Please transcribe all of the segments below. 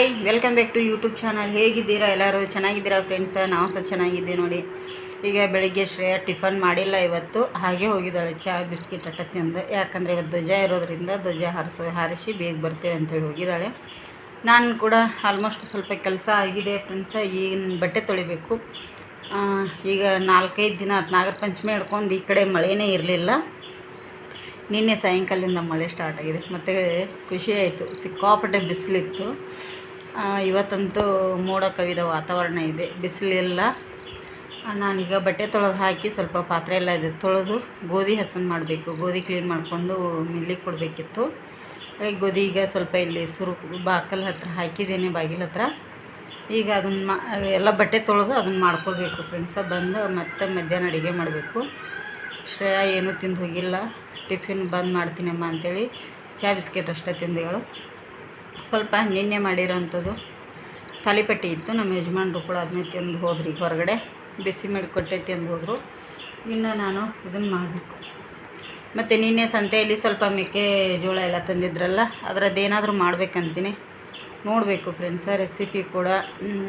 Hi welcome back to YouTube channel ಹೇಗಿದ್ದೀರಾ ಎಲ್ಲರೂ? ಚೆನ್ನಾಗಿದ್ದೀರಾ ಫ್ರೆಂಡ್ಸ್ ನಾವು ಸಹ ಚೆನ್ನಾಗಿದ್ದೆ ನೋಡಿ. ಈಗ ಬೆಳಿಗ್ಗೆ ಶ್ರೇಯ ಟಿಫನ್ ಮಾಡಿಲ್ಲ ಇವತ್ತು. ಹಾಗೆ ಹೋಗಿದ್ದಾಳೆ ಚಹಾ ಬಿಸ್ಕಿಟ್ ಅಟ್ಟ ತಿಂದು. ಯಾಕಂದರೆ ಇವತ್ತು ಧ್ವಜ ಇರೋದ್ರಿಂದ ಧ್ವಜ ಹಾರಿಸೋ, ಹಾರಿಸಿ ಬೇಗ ಬರ್ತೇವೆ ಅಂತೇಳಿ ಹೋಗಿದ್ದಾಳೆ. ನಾನು ಕೂಡ ಆಲ್ಮೋಸ್ಟ್ ಸ್ವಲ್ಪ ಕೆಲಸ ಆಗಿದೆ ಫ್ರೆಂಡ್ಸ ಈಗಿನ ಬಟ್ಟೆ ತೊಳಿಬೇಕು. ಈಗ ನಾಲ್ಕೈದು ದಿನ ಹತ್ತು ನಾಗರ ಪಂಚಮಿ ಹಿಡ್ಕೊಂಡು ಈ ಕಡೆ ಮಳೆನೇ ಇರಲಿಲ್ಲ. ನಿನ್ನೆ ಸಾಯಂಕಾಲದಿಂದ ಮಳೆ ಸ್ಟಾರ್ಟ್ ಆಗಿದೆ. ಮತ್ತು ಖುಷಿ ಆಯಿತು. ಸಿಕ್ಕಾಪಟ್ಟೆ ಬಿಸಿಲಿತ್ತು. ಇವತ್ತಂತೂ ಮೋಡ ಕವಿದ ವಾತಾವರಣ ಇದೆ, ಬಿಸಿಲಿಲ್ಲ. ನಾನೀಗ ಬಟ್ಟೆ ತೊಳೆದು ಹಾಕಿ ಸ್ವಲ್ಪ ಪಾತ್ರೆ ಎಲ್ಲ ಇದೆ ತೊಳೆದು ಗೋಧಿ ಹಸನ್ ಮಾಡಬೇಕು. ಗೋಧಿ ಕ್ಲೀನ್ ಮಾಡಿಕೊಂಡು ಮಿಲ್ಲಿಗೆ ಕೊಡಬೇಕಿತ್ತು. ಗೋಧಿ ಈಗ ಸ್ವಲ್ಪ ಇಲ್ಲಿ ಸುರು, ಬಾಕಲ್ ಹತ್ರ ಹಾಕಿದ್ದೇನೆ, ಬಾಗಿಲ ಹತ್ರ. ಈಗ ಅದನ್ನು ಮಾ, ಎಲ್ಲ ಬಟ್ಟೆ ತೊಳೆದು ಅದನ್ನು ಮಾಡ್ಕೋಬೇಕು ಫ್ರೆಂಡ್ಸ ಬಂದು ಮತ್ತೆ ಮಧ್ಯಾಹ್ನ ಅಡುಗೆ ಮಾಡಬೇಕು. ಶ್ರೇಯಾ ಏನೂ ತಿಂದು ಹೋಗಿಲ್ಲ. ಟಿಫಿನ್ ಬಂದ್ ಮಾಡ್ತೀನಮ್ಮ ಅಂತೇಳಿ ಚಾ, ಬಿಸ್ಕೆಟ್ ಅಷ್ಟೇ ತಿಂದೇಳು. ಸ್ವಲ್ಪ ನಿನ್ನೆ ಮಾಡಿರೋಂಥದ್ದು. ತಾಲಿಪಟ್ಟಿ ಇತ್ತು, ನಮ್ಮ ಯಜಮಾನ್ರು ಕೂಡ ಅದನ್ನೇ ತಿಂದು ಹೋದ್ರಿ ಹೊರಗಡೆ. ಬಿಸಿ ಮಾಡಿ ಕೊಟ್ಟೆ ತಿಂದು ಹೋದರು. ಇನ್ನು ನಾನು ಇದನ್ನು ಮಾಡಬೇಕು. ಮತ್ತು ನಿನ್ನೆ ಸಂತೆಯಲ್ಲಿ ಸ್ವಲ್ಪ ಮೆಕ್ಕೆಜೋಳ ಎಲ್ಲ ತಂದಿದ್ರಲ್ಲ, ಅದರದ್ದೇನಾದರೂ ಮಾಡಬೇಕಂತೀನಿ. ನೋಡಬೇಕು ಫ್ರೆಂಡ್ಸ ರೆಸಿಪಿ ಕೂಡ.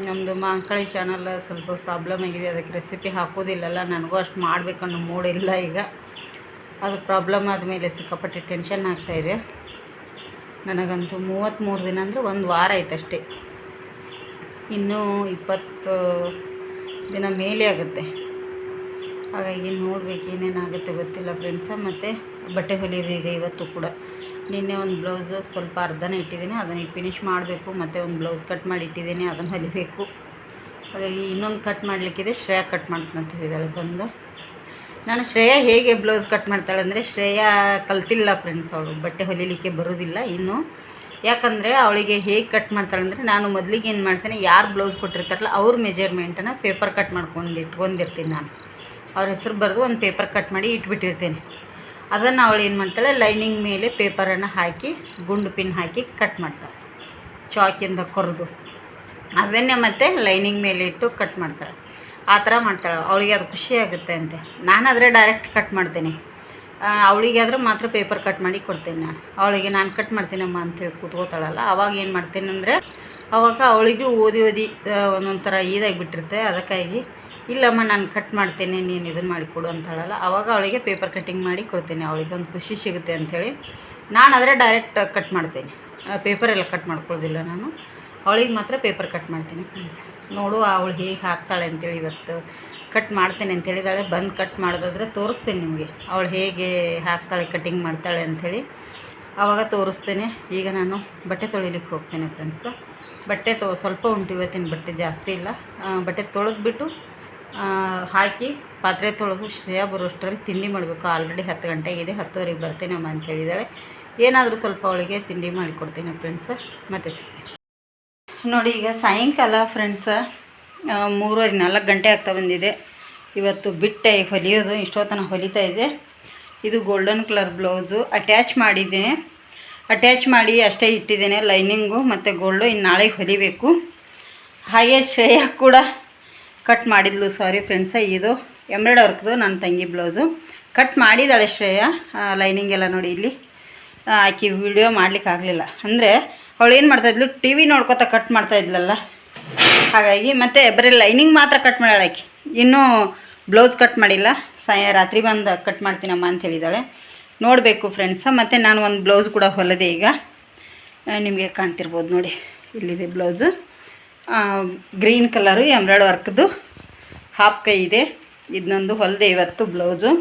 ನಮ್ಮದು ಮಾಂಕಳಿ ಚಾನಲ್ ಸ್ವಲ್ಪ ಪ್ರಾಬ್ಲಮ್ ಆಗಿದೆ, ಅದಕ್ಕೆ ರೆಸಿಪಿ ಹಾಕೋದಿಲ್ಲಲ್ಲ, ನನಗೂ ಅಷ್ಟು ಮಾಡಬೇಕನ್ನೋ ಮೂಡಿಲ್ಲ ಈಗ. ಅದು ಪ್ರಾಬ್ಲಮ್ ಆದಮೇಲೆ ಸಿಕ್ಕಾಪಟ್ಟೆ ಟೆನ್ಷನ್ ಆಗ್ತಾಯಿದೆ ನನಗಂತೂ ಮೂವತ್ತ್ಮೂರು ದಿನ ಅಂದರೆ ಒಂದು ವಾರ ಆಯ್ತಷ್ಟೇ. ಇನ್ನೂ ಇಪ್ಪತ್ತು ದಿನ ಮೇಲೆ ಆಗುತ್ತೆ. ಹಾಗಾಗಿ ನೋಡ್ಬೇಕು ಏನೇನಾಗುತ್ತೆ ಗೊತ್ತಿಲ್ಲ ಫ್ರೆಂಡ್ಸ ಮತ್ತು ಬಟ್ಟೆ ಹೊಲಿಯೋದಿದೆ ಇವತ್ತು ಕೂಡ. ನಿನ್ನೆ ಒಂದು ಬ್ಲೌಸ್ ಸ್ವಲ್ಪ ಅರ್ಧನೇ ಇಟ್ಟಿದ್ದೀನಿ, ಅದನ್ನು ಫಿನಿಷ್ ಮಾಡಬೇಕು, ಮತ್ತು ಒಂದು ಬ್ಲೌಸ್ ಕಟ್ ಮಾಡಿ ಇಟ್ಟಿದ್ದೀನಿ, ಅದನ್ನು ಹೊಲಿಬೇಕು. ಹಾಗಾಗಿ ಇನ್ನೊಂದು ಕಟ್ ಮಾಡಲಿಕ್ಕಿದೆ, ಶ್ರೇಯಾ ಕಟ್ ಮಾಡ್ತೀನಿ ಅಂತ ಹೇಳಿದಾಳೆ ಬಂದು. ನಾನು ಶ್ರೇಯಾ ಹೇಗೆ ಬ್ಲೌಸ್ ಕಟ್ ಮಾಡ್ತಾಳೆ ಅಂದರೆ ಶ್ರೇಯಾ ಕಲ್ತಿಲ್ಲ ಫ್ರೆಂಡ್ಸ್ ಅವಳು. ಬಟ್ಟೆ ಹೊಲಿಲಿಕ್ಕೆ ಬರೋದಿಲ್ಲ ಇನ್ನು. ಯಾಕಂದರೆ ಅವಳಿಗೆ ಹೇಗೆ ಕಟ್ ಮಾಡ್ತಾಳೆ ಅಂದರೆ ನಾನು ಮೊದಲಿಗೆ ಏನು ಮಾಡ್ತೇನೆ, ಯಾರು ಬ್ಲೌಸ್ ಕೊಟ್ಟಿರ್ತಾರಲ್ಲ ಅವ್ರ ಮೆಜರ್ಮೆಂಟನ್ನು ಪೇಪರ್ ಕಟ್ ಮಾಡ್ಕೊಂಡು ಇಟ್ಕೊಂಡಿರ್ತೀನಿ ನಾನು. ಅವ್ರ ಹೆಸರು ಬರೆದು ಒಂದು ಪೇಪರ್ ಕಟ್ ಮಾಡಿ ಇಟ್ಬಿಟ್ಟಿರ್ತೀನಿ. ಅದನ್ನು ಅವಳು ಏನು ಮಾಡ್ತಾಳೆ ಲೈನಿಂಗ್ ಮೇಲೆ ಪೇಪರನ್ನು ಹಾಕಿ, ಗುಂಡು ಪಿನ್ ಹಾಕಿ ಕಟ್ ಮಾಡ್ತಾಳೆ. ಚಾಕಿಂದ ಕೊರೆದು. ಅದನ್ನೇ ಮತ್ತೆ ಲೈನಿಂಗ್ ಮೇಲೆ ಇಟ್ಟು ಕಟ್ ಮಾಡ್ತಾಳೆ. ಆ ಥರ ಮಾಡ್ತಾಳೆ ಅವಳಿಗೆ ಅದು ಖುಷಿ ಆಗುತ್ತೆ ಅಂತೆ. ನಾನಾದರೆ ಡೈರೆಕ್ಟ್ ಕಟ್ ಮಾಡ್ತೀನಿ. ಅವಳಿಗೆ ಆದ್ರೆ ಮಾತ್ರ ಪೇಪರ್ ಕಟ್ ಮಾಡಿ ಕೊಡ್ತೇನೆ ನಾನು. ಅವಳಿಗೆ ನಾನು ಕಟ್ ಮಾಡ್ತೀನಮ್ಮ ಅಂತೇಳಿ ಕೂತ್ಕೋತಾಳಲ್ಲ, ಅವಾಗ ಏನು ಮಾಡ್ತೀನಿ ಅಂದರೆ, ಅವಾಗ ಅವಳಿಗೂ ಓದಿ ಓದಿ ಒಂದೊಂಥರ ಒಂದೊಂದು ಬಿಟ್ಟಿರುತ್ತೆ ಇದಾಗಿಬಿಟ್ಟಿರುತ್ತೆ. ಅದಕ್ಕಾಗಿ, ಇಲ್ಲಮ್ಮ, ನಾನು ಕಟ್ ಮಾಡ್ತೀನಿ, ನೀನು ಇದನ್ನು ಮಾಡಿಕೊಡು ಅಂತಾಳಲ್ಲ. ಅವಾಗ ಅವಳಿಗೆ ಪೇಪರ್ ಕಟ್ಟಿಂಗ್ ಮಾಡಿ ಕೊಡ್ತೀನಿ. ಅವಳಿಗೆ ಒಂದು ಖುಷಿ ಸಿಗುತ್ತೆ ಅಂಥೇಳಿ ನಾನಾದರೆ ಡೈರೆಕ್ಟ್ ಕಟ್ ಮಾಡ್ತೀನಿ. ಪೇಪರೆಲ್ಲ ಕಟ್ ಮಾಡ್ಕೊಳ್ಳೋದಿಲ್ಲ ನಾನು. ಅವಳಿಗೆ ಮಾತ್ರ ಪೇಪರ್ ಕಟ್ ಮಾಡ್ತೀನಿ ಫ್ರೆಂಡ್ಸ್ ನೋಡು ಅವಳು ಹೇಗೆ ಹಾಕ್ತಾಳೆ ಅಂತೇಳಿ ಇವತ್ತು ಕಟ್ ಮಾಡ್ತೇನೆ ಅಂತ ಹೇಳಿದಾಳೆ. ಬಂದು ಕಟ್ ಮಾಡೋದಾದ್ರೆ ತೋರಿಸ್ತೇನೆ ನಿಮಗೆ. ಅವಳು ಹೇಗೆ ಹಾಕ್ತಾಳೆ ಕಟ್ಟಿಂಗ್ ಮಾಡ್ತಾಳೆ ಅಂಥೇಳಿ ಆವಾಗ ತೋರಿಸ್ತೇನೆ. ಈಗ ನಾನು ಬಟ್ಟೆ ತೊಳಿಲಿಕ್ಕೆ ಹೋಗ್ತೇನೆ ಫ್ರೆಂಡ್ಸ್ ಬಟ್ಟೆ ತೊ, ಸ್ವಲ್ಪ ಉಂಟು ಇವತ್ತಿನ ಬಟ್ಟೆ ಜಾಸ್ತಿ ಇಲ್ಲ. ಬಟ್ಟೆ ತೊಳೆದ್ಬಿಟ್ಟು ಹಾಕಿ ಪಾತ್ರೆ ತೊಳೆದು ಶ್ರೇಯಾ ಬರೋಷ್ಟರಲ್ಲಿ ತಿಂಡಿ ಮಾಡಬೇಕು. ಆಲ್ರೆಡಿ ಹತ್ತು ಗಂಟೆಗಿದೆ, ಹತ್ತುವರೆಗೆ ಬರ್ತೇನಮ್ಮ ಅಂತ ಹೇಳಿದಾಳೆ. ಏನಾದರೂ ಸ್ವಲ್ಪ ಅವಳಿಗೆ ತಿಂಡಿ ಮಾಡಿಕೊಡ್ತೇನೆ ಫ್ರೆಂಡ್ಸ್ ಮತ್ತೆ ಸಿಗ್ತೇನೆ. ನೋಡಿ, ಈಗ ಸಾಯಂಕಾಲ ಫ್ರೆಂಡ್ಸ ಮೂರುವರೆ, ನಾಲ್ಕು ಗಂಟೆ ಆಗ್ತಾ ಬಂದಿದೆ. ಇವತ್ತು ಬಿಟ್ಟೆ, ಹೊಲಿಯೋದು, ಇಷ್ಟೊತ್ತನ ಹೊಲಿತಾ ಇದೆ ಇದು ಗೋಲ್ಡನ್ ಕಲರ್ ಬ್ಲೌಸು ಅಟ್ಯಾಚ್ ಮಾಡಿದ್ದೇನೆ. ಅಟ್ಯಾಚ್ ಮಾಡಿ ಅಷ್ಟೇ ಇಟ್ಟಿದ್ದೇನೆ ಲೈನಿಂಗು ಮತ್ತು ಗೋಲ್ಡು ಇನ್ನು ನಾಳೆಗೆ ಹೊಲಿಬೇಕು. ಹಾಗೆ ಶ್ರೇಯ ಕೂಡ ಕಟ್ ಮಾಡಿದ್ಲು ಸಾರಿ ಫ್ರೆಂಡ್ಸ ಇದು ಎಂಬ್ರಾಯ್ಡ್ ವರ್ಕ್ದು ನನ್ನ ತಂಗಿ ಬ್ಲೌಸು ಕಟ್ ಮಾಡಿದ್ದಾಳೆ ಶ್ರೇಯಾ ಲೈನಿಂಗ್ ಎಲ್ಲ ನೋಡಿ ಇಲ್ಲಿ. ಆಕೆ ವಿಡಿಯೋ ಮಾಡ್ಲಿಕ್ಕೆ ಆಗಲಿಲ್ಲ ಅಂದರೆ ಅವಳು ಏನು ಮಾಡ್ತಾಯಿದ್ಲು ಟಿ ವಿ ನೋಡ್ಕೊತ ಕಟ್ ಮಾಡ್ತಾಯಿದ್ಲಲ್ಲ ಹಾಗಾಗಿ ಮತ್ತು ಬರೀ ಲೈನಿಂಗ್ ಮಾತ್ರ ಕಟ್ ಮಾಡ್ಯಾಳ ಆಕೆ. ಇನ್ನೂ ಬ್ಲೌಸ್ ಕಟ್ ಮಾಡಿಲ್ಲ. ಸಾಯ ರಾತ್ರಿ ಬಂದು ಕಟ್ ಮಾಡ್ತೀನಮ್ಮ ಅಂತ ಹೇಳಿದ್ದಾಳೆ ನೋಡಬೇಕು ಫ್ರೆಂಡ್ಸ ಮತ್ತು ನಾನು ಒಂದು ಬ್ಲೌಸ್ ಕೂಡ ಹೊಲದೆ ಈಗ. ನಿಮಗೆ ಕಾಣ್ತಿರ್ಬೋದು ನೋಡಿ. ಇಲ್ಲಿದೆ ಬ್ಲೌಸು ಗ್ರೀನ್ ಕಲರು ಎಂಬ್ರಾಯ್ಡ್ ವರ್ಕ್ದು ಹಾಫ್ ಕೈ ಇದೆ. ಇದನ್ನೊಂದು ಹೊಲದೆ ಇವತ್ತು ಬ್ಲೌಸು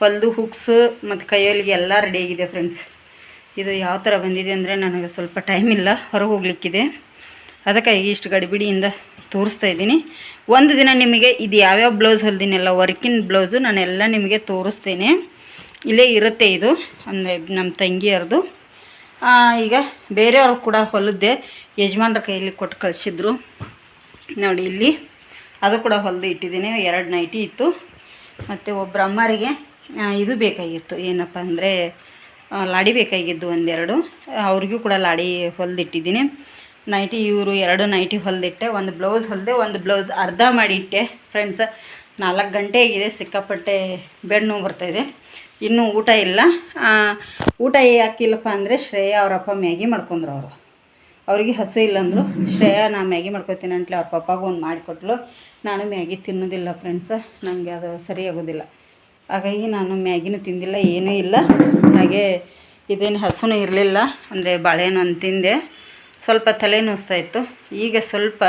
ಹೊಲಿದು ಹುಕ್ಸು ಮತ್ತು ಕೈಯಲ್ಲಿಗೆ ಎಲ್ಲ ರೆಡಿಯಾಗಿದೆ ಫ್ರೆಂಡ್ಸ್ ಇದು ಯಾವ ಥರ ಬಂದಿದೆ ಅಂದರೆ ನನಗೆ ಸ್ವಲ್ಪ ಟೈಮ್ ಇಲ್ಲ, ಹೊರಗೆ ಹೋಗ್ಲಿಕ್ಕಿದೆ. ಅದಕ್ಕಾಗಿ ಇಷ್ಟು ಗಡಿಬಿಡಿಯಿಂದ ತೋರಿಸ್ತಾ ಇದ್ದೀನಿ. ಒಂದು ದಿನ ನಿಮಗೆ ಇದು ಯಾವ್ಯಾವ ಬ್ಲೌಸ್ ಹೊಲ್ದಿನೆಲ್ಲ ವರ್ಕಿನ ಬ್ಲೌಸು ನಾನೆಲ್ಲ ನಿಮಗೆ ತೋರಿಸ್ತೇನೆ. ಇಲ್ಲೇ ಇರುತ್ತೆ ಇದು, ಅಂದರೆ ನಮ್ಮ ತಂಗಿಯರದು. ಈಗ ಬೇರೆಯವ್ರು ಕೂಡ ಹೊಲಿದ್ದೆ ಯಜಮಾನ್ರ ಕೈಯಲ್ಲಿ ಕೊಟ್ಟು ಕಳಿಸಿದ್ರು. ನೋಡಿ ಇಲ್ಲಿ, ಅದು ಕೂಡ ಹೊಲಿದು ಇಟ್ಟಿದ್ದೀನಿ, ಎರಡು ನೈಟಿ ಇತ್ತು. ಮತ್ತು ಒಬ್ಬರ ಅಮ್ಮರಿಗೆ ಇದು ಬೇಕಾಗಿತ್ತು. ಏನಪ್ಪ ಅಂದರೆ ಲಾಡಿ ಬೇಕಾಗಿದ್ದು ಒಂದೆರಡು. ಅವ್ರಿಗೂ ಕೂಡ ಲಾಡಿ ಹೊಲ್ದಿಟ್ಟಿದ್ದೀನಿ. ನೈಟಿ ಇವರು ಎರಡು ನೈಟಿ ಹೊಲ್ದಿಟ್ಟೆ, ಒಂದು ಬ್ಲೌಸ್ ಹೊಲಿದೆ, ಒಂದು ಬ್ಲೌಸ್ ಅರ್ಧ ಮಾಡಿಟ್ಟೆ. ಫ್ರೆಂಡ್ಸ್ ನಾಲ್ಕು ಗಂಟೆ ಆಗಿದೆ, ಸಿಕ್ಕಾಪಟ್ಟೆ ಬೆಣ್ಣು ಬರ್ತಾಯಿದೆ ಇನ್ನೂ ಊಟ ಇಲ್ಲ. ಊಟ ಯಾಕಿಲ್ಲಪ್ಪ ಅಂದರೆ ಶ್ರೇಯಾ ಅವರಪ್ಪ ಮ್ಯಾಗಿ ಮಾಡ್ಕೊಂಡ್ರು ಅವರು. ಅವರಿಗೆ ಹಸು ಇಲ್ಲಂದ್ರು, ಶ್ರೇಯಾ ನಾ ಮ್ಯಾಗಿ ಮಾಡ್ಕೊತೀನಿ ಅಂತಲೇ ಅವ್ರ ಪಪ್ಪಾಗೂ ಒಂದು ಮಾಡಿಕೊಟ್ಲು. ನಾನು ಮ್ಯಾಗಿ ತಿನ್ನೋದಿಲ್ಲ ಫ್ರೆಂಡ್ಸ್ ನನಗೆ ಅದು ಸರಿ ಆಗೋದಿಲ್ಲ. ಹಾಗಾಗಿ ನಾನು ಮ್ಯಾಗಿನೂ ತಿಂದಿಲ್ಲ, ಏನೂ ಇಲ್ಲ. ಹಾಗೆ ಇದೇನು ಹಸುನೂ ಇರಲಿಲ್ಲ, ಅಂದರೆ ಬಾಳೆಹಣ್ಣು ಅಂತ ತಿಂದೆ. ಸ್ವಲ್ಪ ತಲೆ ಇತ್ತು. ಈಗ ಸ್ವಲ್ಪ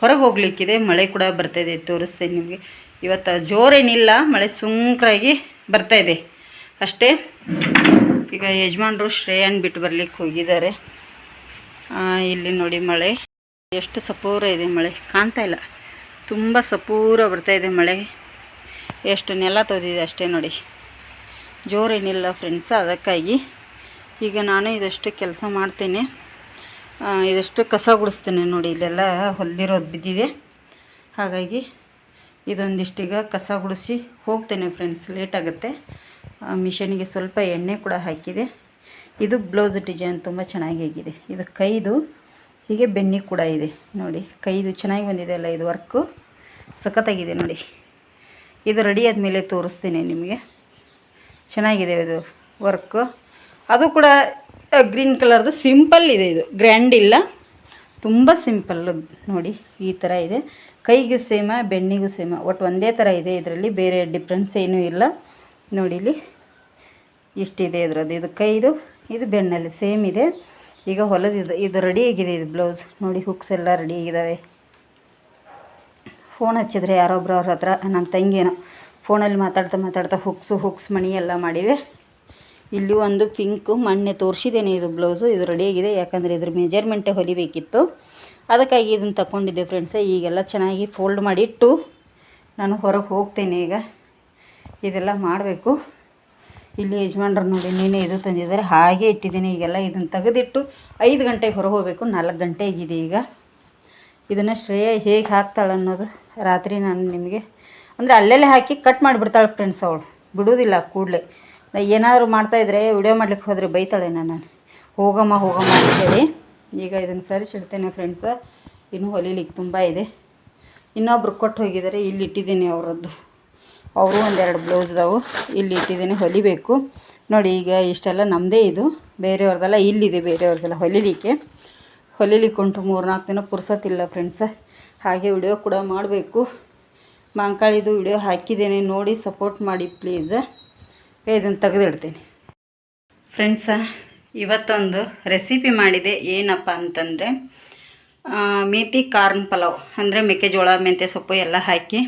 ಹೊರಗೆ ಹೋಗ್ಲಿಕ್ಕಿದೆ, ಮಳೆ ಕೂಡ ಬರ್ತಾಯಿದೆ ತೋರಿಸ್ತೇನೆ ನಿಮಗೆ. ಇವತ್ತು ಜೋರೇನಿಲ್ಲ, ಮಳೆ ಸುಂಕರಾಗಿ ಬರ್ತಾಯಿದೆ ಅಷ್ಟೇ, ಈಗ ಯಜಮಾನ್ರು ಶ್ರೇಯನ್ ಬಿಟ್ಟು ಬರ್ಲಿಕ್ಕೆ ಹೋಗಿದ್ದಾರೆ. ಇಲ್ಲಿ ನೋಡಿ ಮಳೆ. ಎಷ್ಟು ಸಪೂರ ಇದೆ ಮಳೆ, ಕಾಣ್ತಾ ಇಲ್ಲ. ತುಂಬ ಸಪೂರ ಬರ್ತಾ ಇದೆ ಮಳೆ. ಎಷ್ಟು ನೆಲ ತೊದಿದೆ ಅಷ್ಟೇ ನೋಡಿ. ಜೋರೇನಿಲ್ಲ ಫ್ರೆಂಡ್ಸ್ ಅದಕ್ಕಾಗಿ ಈಗ ನಾನು ಇದಷ್ಟು ಕೆಲಸ ಮಾಡ್ತೇನೆ. ಇದಷ್ಟು ಕಸ ಗುಡಿಸ್ತೇನೆ ನೋಡಿ, ಇಲ್ಲೆಲ್ಲ ಹೊಲ್ದಿರೋದು ಬಿದ್ದಿದೆ. ಹಾಗಾಗಿ ಇದೊಂದಿಷ್ಟೀಗ ಕಸ ಗುಡಿಸಿ ಹೋಗ್ತೇನೆ ಫ್ರೆಂಡ್ಸ್ ಲೇಟ್ ಆಗುತ್ತೆ. ಮಿಷನಿಗೆ ಸ್ವಲ್ಪ ಎಣ್ಣೆ ಕೂಡ ಹಾಕಿದೆ. ಇದು ಬ್ಲೌಸ್ ಡಿಸೈನ್ ತುಂಬ ಚೆನ್ನಾಗಿದೆ ಇದು ಕೈದು, ಹೀಗೆ ಬೆನ್ನಿ ಕೂಡ ಇದೆ ನೋಡಿ. ಕೈದು ಚೆನ್ನಾಗಿ ಬಂದಿದೆ ಅಲ್ಲ, ಇದು ವರ್ಕು ಸಖತ್ತಾಗಿದೆ ನೋಡಿ. ಇದು ರೆಡಿ ಆದಮೇಲೆ ತೋರಿಸ್ತೀನಿ ನಿಮಗೆ. ಚೆನ್ನಾಗಿದೆ ಇದು ವರ್ಕು ಅದು ಕೂಡ ಗ್ರೀನ್ ಕಲರ್ದು ಸಿಂಪಲ್ ಇದೆ ಇದು. ಗ್ರ್ಯಾಂಡ್ ಇಲ್ಲ. ತುಂಬ ಸಿಂಪಲ್ ನೋಡಿ, ಈ ಥರ ಇದೆ. ಕೈಗೂ ಸೇಮ ಬೆನ್ನಿಗೂ ಸೇಮ ಒಟ್ಟು ಒಂದೇ ಥರ ಇದೆ ಇದರಲ್ಲಿ, ಬೇರೆ ಡಿಫ್ರೆನ್ಸ್ ಏನೂ ಇಲ್ಲ. ನೋಡಿ ಇಲ್ಲಿ, ಇಷ್ಟಿದೆ ಇದರದ್ದು. ಇದು ಕೈದು, ಇದು ಬೆಣ್ಣಲ್ಲಿ ಸೇಮ್ ಇದೆ. ಈಗ ಹೊಲದಿದೆ. ಇದು ರೆಡಿ ಆಗಿದೆ ಇದು ಬ್ಲೌಸ್ ನೋಡಿ ಹುಕ್ಸ್ ಎಲ್ಲ ರೆಡಿ ಆಗಿದ್ದಾವೆ ಫೋನ್ ಹಚ್ಚಿದ್ರೆ ಯಾರೊಬ್ರು ಅವ್ರ ಹತ್ರ ನನ್ನ ತಂಗೇನೋ. ಫೋನಲ್ಲಿ ಮಾತಾಡ್ತಾ ಮಾತಾಡ್ತಾ ಹುಕ್ಸು ಹುಕ್ಸ್ ಮಣಿ ಎಲ್ಲ ಮಾಡಿದೆ ಇಲ್ಲಿ ಒಂದು ಪಿಂಕು ಮೊನ್ನೆ ತೋರಿಸಿದ್ದೇನೆ ಇದು ಬ್ಲೌಸು. ಇದು ರೆಡಿಯಾಗಿದೆ ಯಾಕಂದರೆ ಇದ್ರ ಮೆಜರ್ಮೆಂಟೇ ಹೊಲಿಬೇಕಿತ್ತು. ಅದಕ್ಕಾಗಿ ಇದನ್ನು ತಗೊಂಡಿದ್ದೆ ಫ್ರೆಂಡ್ಸೇ ಈಗೆಲ್ಲ ಚೆನ್ನಾಗಿ ಫೋಲ್ಡ್ ಮಾಡಿಟ್ಟು ನಾನು ಹೊರಗೆ ಹೋಗ್ತೇನೆ ಈಗ. ಇದೆಲ್ಲ ಮಾಡಬೇಕು. ಇಲ್ಲಿ ಯಜಮಾನ್ರು ನೋಡಿ ನೀನೇ ಇದು ತಂದಿದ್ದಾರೆ. ಹಾಗೆ ಇಟ್ಟಿದ್ದೀನಿ. ಈಗೆಲ್ಲ ಇದನ್ನು ತೆಗೆದಿಟ್ಟು ಐದು ಗಂಟೆಗೆ ಹೊರಗೆ ಹೋಗಬೇಕು. ನಾಲ್ಕು ಗಂಟೆಗಿದೆ ಈಗ. ಇದನ್ನು ಶ್ರೇಯ ಹೇಗೆ ಹಾಕ್ತಾಳೆ ಅನ್ನೋದು ರಾತ್ರಿ ನಾನು ನಿಮಗೆ, ಅಂದರೆ ಅಲ್ಲೆಲ್ಲೇ ಹಾಕಿ ಕಟ್ ಮಾಡಿಬಿಡ್ತಾಳೆ ಫ್ರೆಂಡ್ಸ್ ಅವಳು. ಬಿಡೋದಿಲ್ಲ ಕೂಡಲೇ. ಏನಾದರೂ ಮಾಡ್ತಾಯಿದ್ರೆ ವಿಡಿಯೋ ಮಾಡ್ಲಿಕ್ಕೆ ಹೋದರೆ ಬೈತಾಳೆ ನಾನು. ಹೋಗಮ್ಮ ಹೋಗಮ್ಮ ಅಂತೇಳಿ. ಈಗ ಇದನ್ನು ಸರಿಸಿಡ್ತೇನೆ ಫ್ರೆಂಡ್ಸ ಇನ್ನೂ ಹೊಲಿಲಿಕ್ಕೆ ತುಂಬ ಇದೆ. ಇನ್ನೊಬ್ರು ಕೊಟ್ಟು ಹೋಗಿದ್ದಾರೆ ಇಲ್ಲಿ ಇಟ್ಟಿದ್ದೀನಿ ಅವರದ್ದು. ಅವರು ಒಂದೆರಡು ಬ್ಲೌಸ್ದವು ಇಲ್ಲಿ ಇಟ್ಟಿದ್ದೀನಿ, ಹೊಲಿಬೇಕು. ನೋಡಿ ಈಗ ಇಷ್ಟೆಲ್ಲ ನಮ್ಮದೇ ಇದು. ಬೇರೆಯವ್ರದ್ದೆಲ್ಲ ಇಲ್ಲಿದೆ ಬೇರೆಯವ್ರದ್ದೆಲ್ಲ ಹೊಲಿಲಿಕ್ಕೆ. ಹೊಲಿಲಿಕ್ಕೆ ಉಂಟು ಮೂರು ನಾಲ್ಕು ದಿನ ಪುರ್ಸತ್ತಿಲ್ಲ ಫ್ರೆಂಡ್ಸ ಹಾಗೆ ವಿಡಿಯೋ ಕೂಡ ಮಾಡಬೇಕು. ಮಾಂಕಾಳಿದು ವಿಡಿಯೋ ಹಾಕಿದ್ದೇನೆ. ನೋಡಿ ಸಪೋರ್ಟ್ ಮಾಡಿ ಪ್ಲೀಸ್ ಇದನ್ನು ತೆಗೆದಿಡ್ತೀನಿ. ಫ್ರೆಂಡ್ಸ ಇವತ್ತೊಂದು ರೆಸಿಪಿ ಮಾಡಿದೆ. ಏನಪ್ಪ ಅಂತಂದರೆ ಮೇಥಿ ಕಾರ್ನ್ ಪಲಾವ್. ಅಂದರೆ ಮೆಕ್ಕೆಜೋಳ, ಮೆಂತ್ಯ ಸೊಪ್ಪು ಎಲ್ಲ ಹಾಕಿ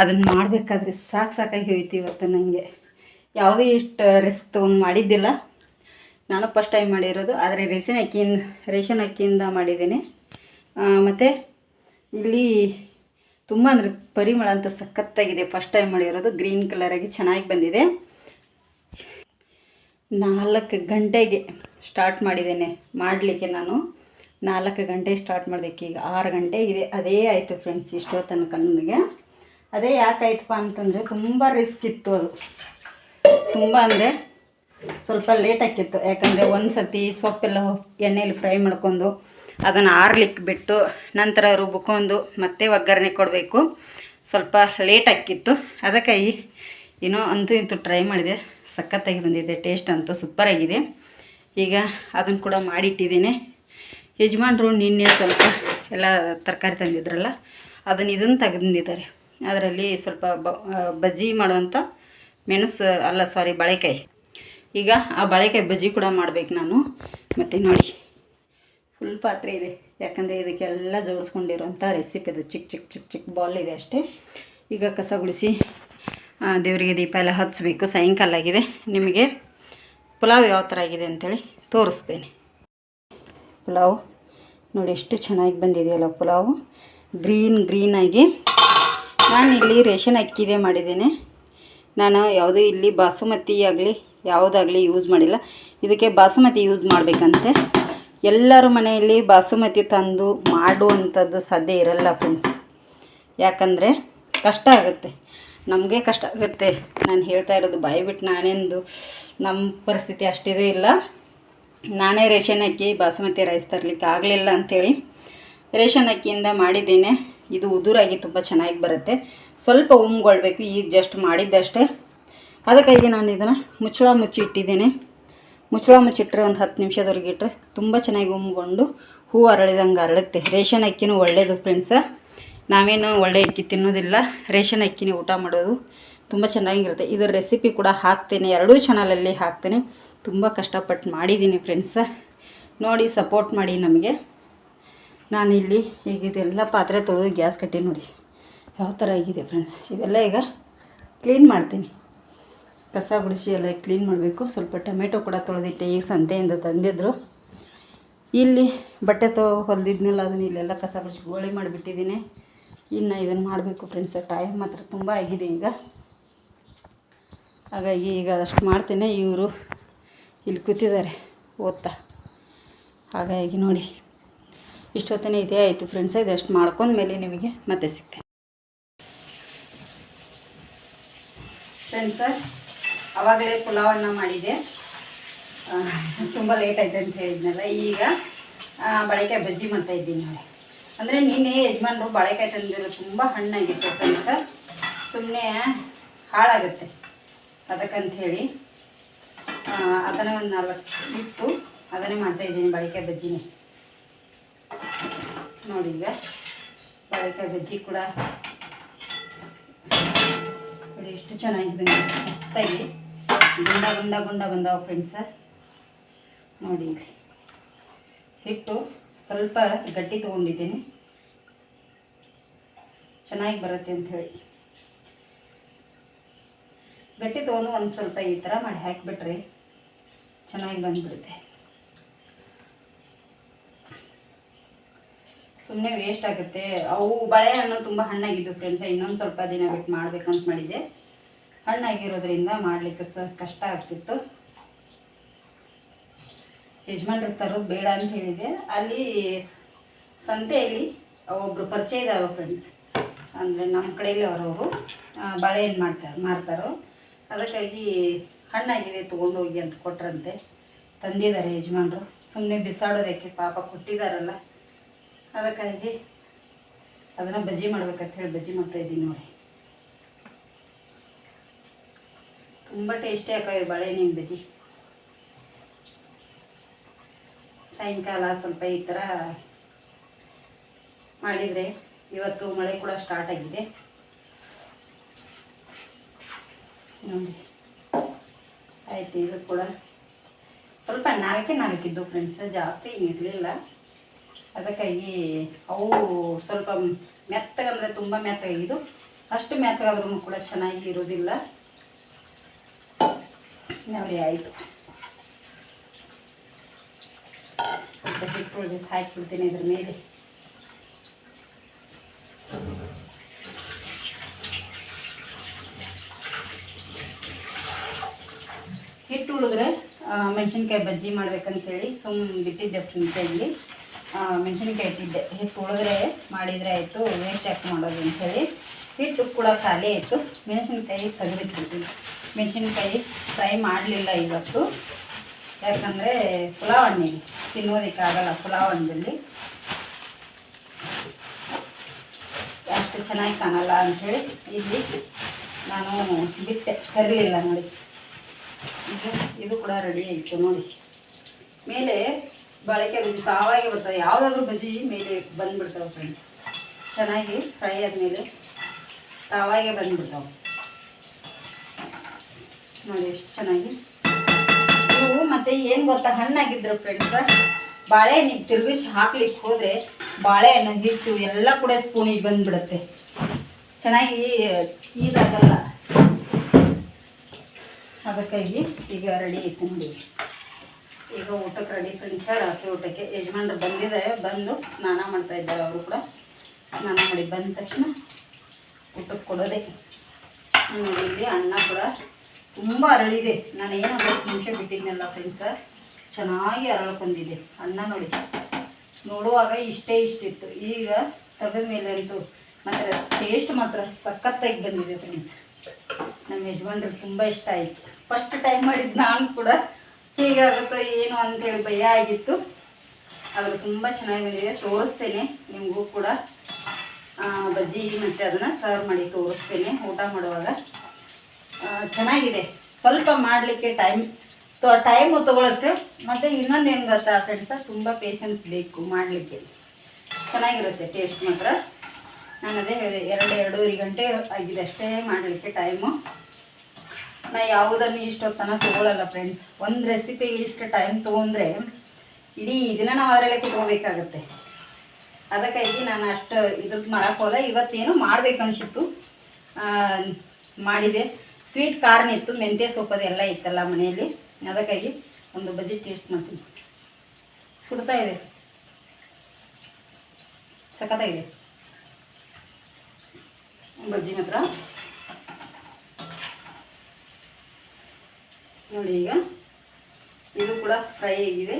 ಅದನ್ನು ಮಾಡಬೇಕಾದ್ರೆ ಸಾಕು ಸಾಕಾಗಿ ಹೋಯ್ತು ಇವತ್ತು ನನಗೆ ಯಾವುದೇ ಇಷ್ಟು ರಿಸ್ಕ್ ತೊಗೊಂಡು ಮಾಡಿದ್ದಿಲ್ಲ. ನಾನು ಫಸ್ಟ್ ಟೈಮ್ ಮಾಡಿರೋದು, ಆದರೆ ರೇಷನ್ ಅಕ್ಕಿಯಿಂದ ರೇಷನ್ ಅಕ್ಕಿಯಿಂದ ಮಾಡಿದ್ದೀನಿ. ಮತ್ತು ಇಲ್ಲಿ ತುಂಬ ಅಂದರೆ ಪರಿಮಳ ಅಂತ ಸಖತ್ತಾಗಿದೆ. ಫಸ್ಟ್ ಟೈಮ್ ಮಾಡಿರೋದು ಗ್ರೀನ್ ಕಲರಾಗಿ ಚೆನ್ನಾಗಿ ಬಂದಿದೆ. ನಾಲ್ಕು ಗಂಟೆಗೆ ಸ್ಟಾರ್ಟ್ ಮಾಡಿದ್ದೇನೆ, ಮಾಡಲಿಕ್ಕೆ ನಾನು. ನಾಲ್ಕು ಗಂಟೆ ಸ್ಟಾರ್ಟ್ ಮಾಡೋದಕ್ಕೆ ಈಗ ಆರು ಗಂಟೆ ಇದೆ ಅದೇ ಆಯಿತು ಫ್ರೆಂಡ್ಸ್ ಇಷ್ಟೋ ತನಕ ನನಗೆ ಅದೇ ಯಾಕಾಯ್ತಪ್ಪ ಅಂತಂದರೆ ತುಂಬ ರಿಸ್ಕ್ ಇತ್ತು ಅದು. ತುಂಬ ಅಂದರೆ ಸ್ವಲ್ಪ ಲೇಟ್ ಆಕಿತ್ತು ಯಾಕಂದರೆ ಒಂದು ಸತಿ ಸೊಪ್ಪೆಲ್ಲ ಎಣ್ಣೆಯಲ್ಲಿ ಫ್ರೈ ಮಾಡ್ಕೊಂಡು ಅದನ್ನು ಆರ್ಲಿಕ್ಕೆ ಬಿಟ್ಟು ನಂತರ ರುಬ್ಕೊಂಡು ಮತ್ತೆ ಒಗ್ಗರಣೆ ಕೊಡಬೇಕು. ಸ್ವಲ್ಪ ಲೇಟ್ ಆಕಿತ್ತು ಅದಕ್ಕಾಗಿ ಏನೋ ಅಂತೂ ಇಂತೂ ಟ್ರೈ ಮಾಡಿದೆ. ಸಖತ್ತಾಗಿ ಬಂದಿದೆ. ಟೇಸ್ಟ್ ಅಂತೂ ಸೂಪರಾಗಿದೆ ಈಗ ಅದನ್ನು ಕೂಡ ಮಾಡಿಟ್ಟಿದ್ದೀನಿ. ಯಜಮಾನ್ರು ನಿನ್ನೆ ಸ್ವಲ್ಪ ಎಲ್ಲ ತರಕಾರಿ ತಂದಿದ್ರಲ್ಲ, ಅದನ್ನು ಇದನ್ನು ತೆಗೆದಿದ್ದಾರೆ. ಅದರಲ್ಲಿ ಸ್ವಲ್ಪ ಬಜ್ಜಿ ಮಾಡುವಂಥ ಮೆಣಸು, ಅಲ್ಲ ಸಾರಿ ಬಾಳೆಕಾಯಿ. ಈಗ ಆ ಬಾಳೆಕಾಯಿ ಬಜ್ಜಿ ಕೂಡ ಮಾಡ್ಬೇಕು ನಾನು. ಮತ್ತು ನೋಡಿ ಫುಲ್ ಪಾತ್ರೆ ಇದೆ. ಯಾಕಂದರೆ ಇದಕ್ಕೆಲ್ಲ ಜೋಡಿಸ್ಕೊಂಡಿರೋಂಥ ರೆಸಿಪಿ ಇದೆ ಚಿಕ್ಕ ಚಿಕ್ಕ ಚಿಕ್ಕ ಚಿಕ್ಕ ಬಾಲ್ ಇದೆ ಅಷ್ಟೇ. ಈಗ ಕಸ ಗುಡಿಸಿ ದೇವರಿಗೆ ದೀಪ ಎಲ್ಲ ಹಚ್ಚಬೇಕು ಸಾಯಂಕಾಲ ಆಗಿದೆ. ನಿಮಗೆ ಪುಲಾವ್ ಯಾವ ಥರ ಆಗಿದೆ ಅಂತೇಳಿ ತೋರಿಸ್ತೇನೆ. ಪುಲಾವ್, ನೋಡಿ ಎಷ್ಟು ಚೆನ್ನಾಗಿ ಬಂದಿದೆಯಲ್ಲ ಪುಲಾವು. ಗ್ರೀನ್ ಗ್ರೀನಾಗಿ ನಾನು ಇಲ್ಲಿ ರೇಷನ್ ಅಕ್ಕಿದೆ ಮಾಡಿದ್ದೇನೆ. ನಾನು ಯಾವುದೇ ಇಲ್ಲಿ ಬಾಸುಮತಿ ಆಗಲಿ ಯಾವುದಾಗಲಿ ಯೂಸ್ ಮಾಡಿಲ್ಲ. ಇದಕ್ಕೆ ಬಾಸುಮತಿ ಯೂಸ್ ಮಾಡಬೇಕಂತೆ. ಎಲ್ಲರ ಮನೆಯಲ್ಲಿ ಬಾಸುಮತಿ ತಂದು ಮಾಡುವಂಥದ್ದು ಸಾಧ್ಯ ಇರಲ್ಲ ಫ್ರೆಂಡ್ಸ್ ಯಾಕಂದರೆ ಕಷ್ಟ ಆಗುತ್ತೆ. ನಮಗೆ ಕಷ್ಟ ಆಗುತ್ತೆ. ನಾನು ಹೇಳ್ತಾ ಇರೋದು ಬಾಯಿ ಬಿಟ್ಟು ನಾನೇಂದು. ನಮ್ಮ ಪರಿಸ್ಥಿತಿ ಅಷ್ಟಿದೆ ಇಲ್ಲ. ನಾನೇ ರೇಷನ್ ಅಕ್ಕಿ, ಬಾಸುಮತಿ ರೈಸ್ ತರಲಿಕ್ಕೆ ಆಗಲಿಲ್ಲ ಅಂಥೇಳಿ ರೇಷನ್ ಅಕ್ಕಿಯಿಂದ ಮಾಡಿದ್ದೇನೆ. ಇದು ಉದುರಾಗಿ ತುಂಬ ಚೆನ್ನಾಗಿ ಬರುತ್ತೆ. ಸ್ವಲ್ಪ ಉಮ್ಗೊಳ್ಬೇಕು, ಈಗ ಜಸ್ಟ್ ಮಾಡಿದ್ದಷ್ಟೇ. ಅದಕ್ಕಾಗಿ ನಾನು ಇದನ್ನು ಮುಚ್ಚಳ ಮುಚ್ಚಿ ಇಟ್ಟಿದ್ದೇನೆ. ಮುಚ್ಚಳ ಮುಚ್ಚಿಟ್ರೆ ಒಂದು ಹತ್ತು ನಿಮಿಷದವರೆಗೆ ಇಟ್ಟರೆ ತುಂಬ ಚೆನ್ನಾಗಿ ಉಮ್ಕೊಂಡು ಹೂ ಅರಳಿದಂಗೆ ಅರಳುತ್ತೆ. ರೇಷನ್ ಅಕ್ಕಿನೂ ಒಳ್ಳೆಯದು ಫ್ರೆಂಡ್ಸ ನಾವೇನು ಒಳ್ಳೆ ಅಕ್ಕಿ ತಿನ್ನೋದಿಲ್ಲ. ರೇಷನ್ ಅಕ್ಕಿನೇ ಊಟ ಮಾಡೋದು ತುಂಬ ಚೆನ್ನಾಗಿರುತ್ತೆ. ಇದರ ರೆಸಿಪಿ ಕೂಡ ಹಾಕ್ತೇನೆ. ಎರಡೂ ಚಾನಲಲ್ಲಿ ಹಾಕ್ತೇನೆ. ತುಂಬ ಕಷ್ಟಪಟ್ಟು ಮಾಡಿದ್ದೀನಿ ಫ್ರೆಂಡ್ಸ ನೋಡಿ ಸಪೋರ್ಟ್ ಮಾಡಿ ನಮಗೆ. ನಾನಿಲ್ಲಿ ಈಗ ಇದೆಲ್ಲ ಪಾತ್ರೆ ತೊಳೆದು ಗ್ಯಾಸ್ ಕಟ್ಟಿ ನೋಡಿ. ಯಾವ ಥರ ಆಗಿದೆ ಫ್ರೆಂಡ್ಸ್ ಇದೆಲ್ಲ ಈಗ ಕ್ಲೀನ್ ಮಾಡ್ತೀನಿ. ಕಸ ಗುಡಿಸಿ ಎಲ್ಲ ಕ್ಲೀನ್ ಮಾಡಬೇಕು. ಸ್ವಲ್ಪ ಟೊಮೆಟೊ ಕೂಡ ತೊಳೆದಿಟ್ಟೆ, ಈಗ ಸಂತೆಯಿಂದ ತಂದಿದ್ದರು ಇಲ್ಲಿ ಬಟ್ಟೆ ತೊ, ಹೊಲ್ದಿದ್ನಲ್ಲ, ಅದನ್ನು ಇಲ್ಲೆಲ್ಲ ಕಸ ಗುಡಿಸಿ ಗೋಳಿ ಮಾಡಿಬಿಟ್ಟಿದ್ದೀನಿ. ಇನ್ನು ಇದನ್ನು ಮಾಡಬೇಕು ಫ್ರೆಂಡ್ಸ್ ಟೈಮ್ ಮಾತ್ರ ತುಂಬ ಆಗಿದೆ ಈಗ. ಹಾಗಾಗಿ ಈಗ ಅದಷ್ಟು ಮಾಡ್ತೇನೆ, ಇವರು ಇಲ್ಲಿ ಕೂತಿದ್ದಾರೆ ಓದ್ತಾ. ಹಾಗಾಗಿ ನೋಡಿ, ಇಷ್ಟೊತ್ತನೇ ಇದೇ ಆಯಿತು ಫ್ರೆಂಡ್ಸ್ ಇದಷ್ಟು ಮಾಡ್ಕೊಂಡ್ಮೇಲೆ ನಿಮಗೆ ಮತ್ತೆ ಸಿಗ್ತೇನೆ. ಫ್ರೆಂಡ್ಸ ಅವಾಗಲೇ ಪುಲಾವನ್ನ ಮಾಡಿದೆ ತುಂಬ ಲೇಟ್ ಆಯ್ತು ಅಂತ ಹೇಳಿದ್ನಲ್ಲ, ಈಗ ಬಾಳೆಕಾಯಿ ಬಜ್ಜಿ ಮಾಡ್ತಾ ಇದ್ದೀನಿ ನೋಡಿ ಅಂದರೆ ನಿನ್ನೆ ಯಜಮಾನ್ರು ಬಾಳೆಕಾಯಿ ತಂದಿರೋ ತುಂಬ ಹಣ್ಣಾಗಿತ್ತು ಅಂತ ಸುಮ್ಮನೆ ಹಾಳಾಗುತ್ತೆ ಅದಕ್ಕಂತ ಹೇಳಿ ಅದನ್ನು ಒಂದು ನಾಲ್ಕು ಇಟ್ಟು ಅದನ್ನೇ ಮಾಡ್ತಾ ಇದ್ದೀನಿ ಬಾಳೆಕಾಯಿ ಬಜ್ಜಿನೇ. ನೋಡಿ ಈಗ, ಬಾಳೆಕಾಯಿ ಬಜ್ಜಿ ಕೂಡ. ನೋಡಿ, ಎಷ್ಟು ಚೆನ್ನಾಗಿ ಬಂದಿದೆ ಮಸ್ತಾಗಿ ಗುಂಡ ಗುಂಡ ಗುಂಡ ಬಂದಾವ ಫ್ರೆಂಡ್ಸ ನೋಡಿ ಹಿಟ್ಟು ಸ್ವಲ್ಪ ಗಟ್ಟಿ ತೊಗೊಂಡಿದ್ದೀನಿ. ಚೆನ್ನಾಗಿ ಬರುತ್ತೆ ಅಂತ ಹೇಳಿ. ಗಟ್ಟಿ ತೊಗೊಂಡು ಒಂದು ಸ್ವಲ್ಪ ಈ ಥರ ಮಾಡಿ ಹಾಕಿಬಿಟ್ರೆ ಚೆನ್ನಾಗಿ ಬಂದ್ಬಿಡುತ್ತೆ. ಸುಮ್ಮನೆ ವೇಸ್ಟ್ ಆಗುತ್ತೆ. ಅವು ಬಾಳೆಹಣ್ಣು ತುಂಬ ಹಣ್ಣಾಗಿದ್ದು ಫ್ರೆಂಡ್ಸ್ ಇನ್ನೊಂದು ಸ್ವಲ್ಪ ದಿನ ಬಿಟ್ಟು ಮಾಡ್ಬೇಕಂತ ಮಾಡಿದ್ದೆ. ಹಣ್ಣಾಗಿರೋದ್ರಿಂದ ಮಾಡಲಿಕ್ಕೆ ಸಹ ಕಷ್ಟ ಆಗ್ತಿತ್ತು. ಯಜಮಾನ್ರು ತರೋದು ಬೇಡ ಅಂತ ಹೇಳಿದೆ. ಅಲ್ಲಿ ಸಂತೆಯಲ್ಲಿ ಒಬ್ಬರು ಪರಿಚಯ ಇದ್ದಾವೆ ಫ್ರೆಂಡ್ಸ್ ಅಂದರೆ ನಮ್ಮ ಕಡೆಯಲ್ಲಿ ಅವರವರು. ಬಾಳೆಹಣ್ಣು ಮಾಡ್ತಾರೆ ಮಾರ್ತಾರೋ. ಅದಕ್ಕಾಗಿ ಹಣ್ಣಾಗಿದೆ, ತೊಗೊಂಡೋಗಿ ಅಂತ ಕೊಟ್ರಂತೆ. ತಂದಿದ್ದಾರೆ ಯಜಮಾನ್ರು. ಸುಮ್ಮನೆ ಬಿಸಾಡೋದಕ್ಕೆ ಪಾಪ ಕೊಟ್ಟಿದ್ದಾರಲ್ಲ ಅದಕ್ಕಾಗಿ ಅದನ್ನು ಬಜ್ಜಿ ಮಾಡ್ಬೇಕಂತ ಹೇಳಿ ಬಜ್ಜಿ ಮಾಡ್ತಾ ಇದ್ದೀನಿ ನೋಡಿ ತುಂಬ ಟೇಸ್ಟಿ ಬಳೆ ನಿಮ್ಮ ಬಜ್ಜಿ? ಸಾಯಂಕಾಲ ಸ್ವಲ್ಪ ಈ ಥರ ಮಾಡಿದರೆ ಇವತ್ತು ಮಳೆ ಕೂಡ ಸ್ಟಾರ್ಟ್ ಆಗಿದೆ. ನೋಡಿ, ಆಯ್ತು, ಇದು ಕೂಡ ಸ್ವಲ್ಪ ನಾಲ್ಕೇ ನಾಲ್ಕಿದ್ದು ಫ್ರೆಂಡ್ಸ್ ಜಾಸ್ತಿ ಇರಲಿಲ್ಲ. ಅದಕ್ಕಾಗಿ ಅವು ಸ್ವಲ್ಪ ಮೆತ್ತಗಂದರೆ ತುಂಬ ಮೆತ್ತಗಿದ್ದು, ಅಷ್ಟು ಮೆತ್ತಗಾದ್ರೂ ಕೂಡ ಚೆನ್ನಾಗಿ ಇರೋದಿಲ್ಲ ನೋಡಿ ಆಯಿತು ಸ್ವಲ್ಪ ಹಿಟ್ಟು ಉಳಿದು ಹಾಕಿಬಿಡ್ತೀನಿ ಇದ್ರ ಮೇಲೆ ಹಿಟ್ಟು ಉಳಿದ್ರೆ ಮೆಣಸಿನ್ಕಾಯಿ ಬಜ್ಜಿ ಮಾಡ್ಬೇಕಂತೇಳಿ ಸುಮ್ಮನೆ ಬಿಟ್ಟಿದ್ದೆ ಫ್ರೆಂಡ್ಸಲ್ಲಿ ಮೆಣಸಿನ್ಕಾಯಿ ಇಟ್ಟಿದ್ದೆ. ಹಿಟ್ಟು ಉಳಿದ್ರೆ ಮಾಡಿದರೆ ಆಯಿತು ವೇಸ್ಟ್ ಯಾಕೆ ಮಾಡೋದು ಅಂತೇಳಿ ಹಿಟ್ಟು ಕೂಡ ಖಾಲಿ ಆಯಿತು. ಮೆಣಸಿನ್ಕಾಯಿ ತೆಗೆದಿಟ್ಬಿಡ್ತೀನಿ. ಮೆಣಸಿನ್ಕಾಯಿ ಫ್ರೈ ಮಾಡಲಿಲ್ಲ ಇವತ್ತು. ಯಾಕಂದರೆ ಪುಲಾವ್ ಹಣ್ಣಿಗೆ ತಿನ್ನೋದಕ್ಕಾಗಲ್ಲ ಪುಲಾವ್ ಹಣ್ಣಲ್ಲಿ ಅಷ್ಟು ಚೆನ್ನಾಗಿ ಕಾಣಲ್ಲ ಅಂಥೇಳಿ ಇಲ್ಲಿ ನಾನು ಬಿಟ್ಟೆ ಕರಲಿಲ್ಲ ನೋಡಿ. ಇದು ಇದು ಕೂಡ ರೆಡಿ ಆಯಿತು ನೋಡಿ. ಮೇಲೆ ಬಳಕೆ ತಾವಾಗೆ ಬರ್ತವೆ ಯಾವುದಾದ್ರೂ ಬಜಿ ಮೇಲೆ ಬಂದುಬಿಡ್ತಾವೆ ಫ್ರೆಂಡ್ಸ್ ಚೆನ್ನಾಗಿ ಫ್ರೈ ಆದಮೇಲೆ ತಾವಾಗೆ ಬಂದ್ಬಿಡ್ತಾವೆ. ನೋಡಿ, ಎಷ್ಟು ಚೆನ್ನಾಗಿ. ಇವು ಮತ್ತೆ ಏನು ಗೊತ್ತಾ, ಹಣ್ಣಾಗಿದ್ರು ಫ್ರೆಂಡ್ಸ್ ಬಾಳೆಹಣ್ಣಿಗೆ ತಿರುಗಿಸಿ ಹಾಕ್ಲಿಕ್ಕೆ ಹೋದರೆ ಬಾಳೆಹಣ್ಣು ಹಿಟ್ಟು ಎಲ್ಲ ಕೂಡ ಸ್ಪೂನಿಗೆ ಬಂದ್ಬಿಡುತ್ತೆ. ಚೆನ್ನಾಗಿ ಇದಾಗಲ್ಲ. ಅದಕ್ಕಾಗಿ ಈಗ ರೆಡಿ ಐತೆ ನೋಡಿ ಈಗ ಊಟಕ್ಕೆ ರೆಡಿ ಫ್ರೆಂಡ್ಸ ರಾತ್ರಿ ಊಟಕ್ಕೆ ಯಜಮಾನ್ರು ಬಂದಿದ್ದಾರೆ ಬಂದು ಸ್ನಾನ ಮಾಡ್ತಾ ಇದ್ದಾರೆ ಅವರು ಕೂಡ. ಸ್ನಾನ ಮಾಡಿ ಬಂದ ತಕ್ಷಣ ಊಟಕ್ಕೆ ಕೊಡೋದೇ. ನೋಡಿ, ಇಲ್ಲಿ ಅನ್ನ ಕೂಡ ತುಂಬ ಅರಳಿದೆ. ನಾನು ಏನು ಹತ್ತು ನಿಮಿಷ ಬಿಟ್ಟಿದ್ನಲ್ಲ ಫ್ರೆಂಡ್ಸ ಚೆನ್ನಾಗಿ ಅರಳ್ಕೊಂಡಿದೆ ಅನ್ನ ನೋಡಿ. ನೋಡುವಾಗ ಇಷ್ಟೇ ಇಷ್ಟಿತ್ತು. ಈಗ ತೆಗೆದ ಮೇಲೆ ಅಂತೂ ಮಾತ್ರ ಟೇಸ್ಟ್ ಮಾತ್ರ ಸಖತ್ತಾಗಿ ಬಂದಿದೆ ಫ್ರೆಂಡ್ಸ್ ನಮ್ಮ ಯಜಮಾನ್ರಿಗೆ ತುಂಬ ಇಷ್ಟ ಆಯಿತು. ಫಸ್ಟ್ ಟೈಮ್ ಮಾಡಿದ್ದು ನಾನು ಕೂಡ ಹೇಗಾಗುತ್ತೋ ಏನು ಅಂತೇಳಿ ಭಯ ಆಗಿತ್ತು. ಅವರು ತುಂಬ ಚೆನ್ನಾಗಿ ಬಂದಿದೆ. ತೋರಿಸ್ತೇನೆ ನಿಮಗೂ ಕೂಡ. ಬಜ್ಜಿ ಮತ್ತು ಅದನ್ನು ಸರ್ವ್ ಮಾಡಿ ತೋರಿಸ್ತೇನೆ. ಊಟ ಮಾಡುವಾಗ. ಚೆನ್ನಾಗಿದೆ. ಸ್ವಲ್ಪ ಮಾಡಲಿಕ್ಕೆ ಟೈಮ್ ತೊ, ಟೈಮು ತೊಗೊಳುತ್ತೆ. ಮತ್ತು ಇನ್ನೊಂದು ಏನು ಗೊತ್ತಾ ಫ್ರೆಂಡ್ಸ ತುಂಬ ಪೇಷನ್ಸ್ ಬೇಕು ಮಾಡಲಿಕ್ಕೆ. ಚೆನ್ನಾಗಿರುತ್ತೆ ಟೇಸ್ಟ್ ಮಾತ್ರ. ನಾನು ಅದೇ ಎರಡು, ಎರಡೂವರೆ ಗಂಟೆ ಆಗಿದೆ ಅಷ್ಟೇ ಮಾಡಲಿಕ್ಕೆ ಟೈಮು. ನಾ ಯಾವುದನ್ನು ಇಷ್ಟೊತ್ತನ ತೊಗೊಳಲ್ಲ ಫ್ರೆಂಡ್ಸ್ ಒಂದು ರೆಸಿಪಿಗೆ ಇಷ್ಟು ಟೈಮ್ ತೊಗೊಂಡ್ರೆ ಇಡೀ ಇದನ್ನ ನಾವು ಅದರಲ್ಲೇ ಕುತ್ಕೋಬೇಕಾಗತ್ತೆ. ಅದಕ್ಕಾಗಿ ನಾನು ಅಷ್ಟು ಇದಕ್ಕೆ ಮಾಡೋಕ್ಕೋಲ್ಲ ಇವತ್ತೇನು ಮಾಡ್ಬೇಕು ಅನಿಸಿತ್ತು ಮಾಡಿದೆ. ಸ್ವೀಟ್ ಕಾರ್ನ್ ಇತ್ತು, ಮೆಂತ್ಯ ಸೊಪ್ಪದು ಎಲ್ಲ ಇತ್ತಲ್ಲ ಮನೆಯಲ್ಲಿ. ಅದಕ್ಕಾಗಿ ಒಂದು ಬಜ್ಜಿ ಟೇಸ್ಟ್ ಮಾಡ್ತೀನಿ. ಸುಡ್ತಾ ಇದೆ. ಸಖತ್ತಾಗಿದೆ. ಬಜ್ಜಿ ಮಾತ್ರ. ನೋಡಿ ಈಗ, ಇದು ಕೂಡ ಫ್ರೈ ಆಗಿದೆ.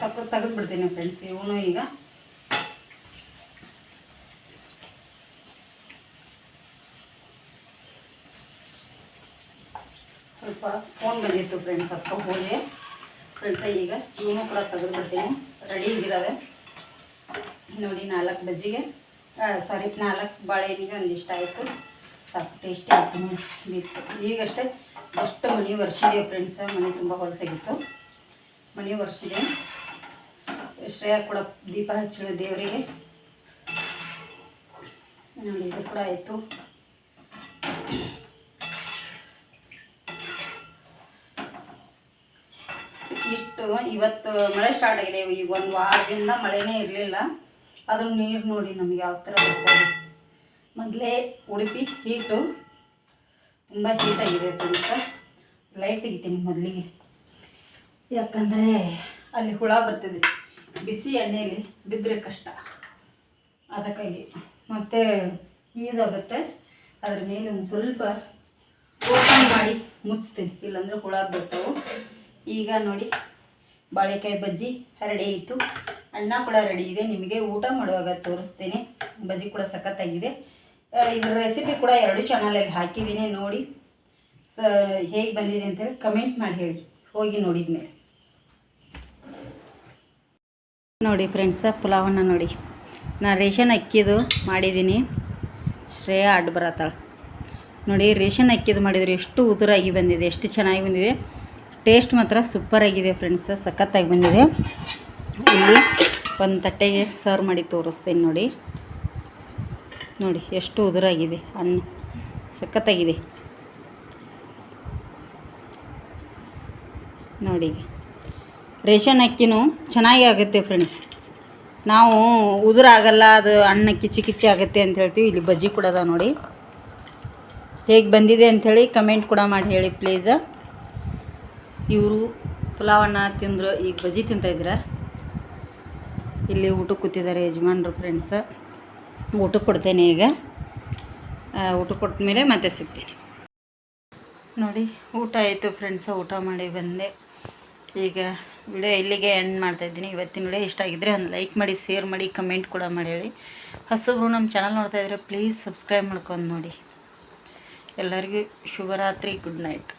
ತಕ್ಕ ತೆಗೆದು ಬಿಡ್ತೀನಿ ಫ್ರೆಂಡ್ಸ್, ಇವನು ಈಗ ಸ್ವಲ್ಪ ಬಂದಿತ್ತು ಫ್ರೆಂಡ್ಸ್ ಅಪ್ಪ ಹೋಗಿ. ಫ್ರೆಂಡ್ಸ ಈಗ ಇವನು ಕೂಡ ತೆಗೆದು ಬಿಡ್ತೀನಿ ರೆಡಿ ಆಗಿದ್ದಾವೆ ನೋಡಿ, ನಾಲ್ಕು ಬಜ್ಜಿಗೆ. ಸಾರಿ ನಾಲ್ಕು ಬಾಳೆಹಣ್ಣಿಗೆ ಒಂದಿಷ್ಟ ಆಯಿತು. ಸಾಕು ಟೇಸ್ಟಿ ಆಯಿತು ಈಗಷ್ಟೇ ಅಷ್ಟು ಮನೆ ವರ್ಷಿದೆ ಫ್ರೆಂಡ್ಸ ಮನೆ ತುಂಬ ಹೊಲಸಾಗಿತ್ತು ಮನೆ ವರ್ಷಿದೆ ಶ್ರೇಯ ಕೂಡ ದೀಪ ಹಚ್ಚಿದ ದೇವರಿಗೆ. ನೋಡಿ, ಇದು ಕೂಡ ಆಯಿತು. ಇಷ್ಟು, ಇವತ್ತು ಮಳೆ ಸ್ಟಾರ್ಟ್ ಆಗಿದೆ. ಈಗ ಒಂದು ವಾರದಿಂದ ಮಳೆನೇ ಇರಲಿಲ್ಲ. ಅದ್ರ ನೀರು ನೋಡಿ ನಮಗೆ ಯಾವ ಥರ ಮೊದಲೇ ಉಡುಪಿ ಹೀಟು ತುಂಬ ಹೀಟಾಗಿದೆ ಅಂತ ಲೈಟ್ ತೆಗಿತೀನಿ ಮೊದಲಿಗೆ. ಯಾಕಂದರೆ ಅಲ್ಲಿ ಹುಳ ಬರ್ತದೆ. ಬಿಸಿ ಎಣ್ಣೆಯಲ್ಲಿ ಬಿದ್ದರೆ ಕಷ್ಟ. ಅದಕ್ಕಾಗಿ ಮತ್ತು ಈದಾಗುತ್ತೆ. ಅದ್ರ ಮೇಲೆ ಒಂದು ಸ್ವಲ್ಪ ಓಪನ್ ಮಾಡಿ ಮುಚ್ತೀನಿ. ಇಲ್ಲಾಂದ್ರೆ ಹುಳ ಬರ್ತಾವೆ. ಈಗ ನೋಡಿ, ಬಾಳೆಕಾಯಿ ಬಜ್ಜಿ ರೆಡಿ ಆಯಿತು ಅನ್ನ ಕೂಡ ರೆಡಿ ಇದೆ. ನಿಮಗೆ ಊಟ ಮಾಡುವಾಗ ತೋರಿಸ್ತೀನಿ. ಬಜ್ಜಿ ಕೂಡ ಸಖತ್ತಾಗಿದೆ. ಇದರ ರೆಸಿಪಿ ಕೂಡ ಎರಡು ಚಾನಲಲ್ಲಿ ಹಾಕಿದ್ದೀನಿ. ನೋಡಿ, ಸ, ಹೇಗೆ ಬಂದಿದೆ ಅಂತೇಳಿ ಕಮೆಂಟ್ ಮಾಡಿ ಹೇಳಿ. ಹೋಗಿ ನೋಡಿದ ಮೇಲೆ ನೋಡಿ ಫ್ರೆಂಡ್ಸ ಪುಲಾವನ್ನ ನೋಡಿ. ನಾನು ರೇಷನ್ ಅಕ್ಕಿದು ಮಾಡಿದ್ದೀನಿ. ಶ್ರೇಯಾ ಅಡ್ಡ ಬರತ್ತಾಳೆ ನೋಡಿ, ರೇಷನ್ ಅಕ್ಕಿದು ಮಾಡಿದರೆ ಎಷ್ಟು ಉದುರಾಗಿ ಬಂದಿದೆ, ಎಷ್ಟು ಚೆನ್ನಾಗಿ ಬಂದಿದೆ. ಟೇಸ್ಟ್ ಮಾತ್ರ ಸೂಪರಾಗಿದೆ ಫ್ರೆಂಡ್ಸ್ ಸಖತ್ತಾಗಿ ಬಂದಿದೆ. ಇಲ್ಲಿ ಒಂದು ತಟ್ಟೆಗೆ ಸರ್ವ್ ಮಾಡಿ ತೋರಿಸ್ತೀನಿ ನೋಡಿ. ನೋಡಿ, ಎಷ್ಟು ಉದುರಾಗಿದೆ. ಅನ್ನ ಸಖತ್ತಾಗಿದೆ. ನೋಡಿ, ರೇಷನ್ ಅಕ್ಕಿನೂ ಚೆನ್ನಾಗಿ ಆಗುತ್ತೆ ಫ್ರೆಂಡ್ಸ್ ನಾವು ಉದುರಾಗಲ್ಲ, ಅದು ಹಣ್ಣು ಕಿಚ್ಚಿ ಕಿಚ್ಚಿ ಆಗುತ್ತೆ ಅಂತ ಹೇಳ್ತೀವಿ. ಇಲ್ಲಿ ಬಜ್ಜಿ ಕೂಡ ಅದಾವ ನೋಡಿ. ಹೇಗೆ ಬಂದಿದೆ ಅಂಥೇಳಿ ಕಮೆಂಟ್ ಕೂಡ ಮಾಡಿ ಹೇಳಿ ಪ್ಲೀಸ ಇವರು ಪುಲಾವನ್ನ ತಿಂದರು, ಈಗ ಬಜ್ಜಿ ತಿಂತಾಯಿದ್ರ ಇಲ್ಲಿ ಊಟಕ್ಕೆ ಕೂತಿದ್ದಾರೆ ಯಜಮಾನ್ರು ಫ್ರೆಂಡ್ಸ ಊಟಕ್ಕೆ ಕೊಡ್ತೇನೆ ಈಗ. ಊಟ ಕೊಟ್ಟ ಮೇಲೆ ಮತ್ತೆ ಸಿಗ್ತೀನಿ. ನೋಡಿ, ಊಟ ಆಯಿತು ಫ್ರೆಂಡ್ಸ ಊಟ ಮಾಡಿ ಬಂದೆ. ಈಗ ವಿಡಿಯೋ ಇಲ್ಲಿಗೆ ಎಂಡ್ ಮಾಡ್ತಾಯಿದ್ದೀನಿ ಇವತ್ತಿನ ವಿಡಿಯೋ ಇಷ್ಟ ಆಗಿದ್ದರೆ ಒಂದು ಲೈಕ್ ಮಾಡಿ ಶೇರ್ ಮಾಡಿ ಕಮೆಂಟ್ ಕೂಡ ಮಾಡಿ ಹೇಳಿ. ಹೊಸಬ್ರು ನಮ್ಮ ಚಾನಲ್ ನೋಡ್ತಾಯಿದ್ರೆ ಪ್ಲೀಸ್ ಸಬ್ಸ್ಕ್ರೈಬ್ ಮಾಡ್ಕೊಂಡು ನೋಡಿ. ಎಲ್ಲರಿಗೂ ಶುಭರಾತ್ರಿ ಗುಡ್ ನೈಟ್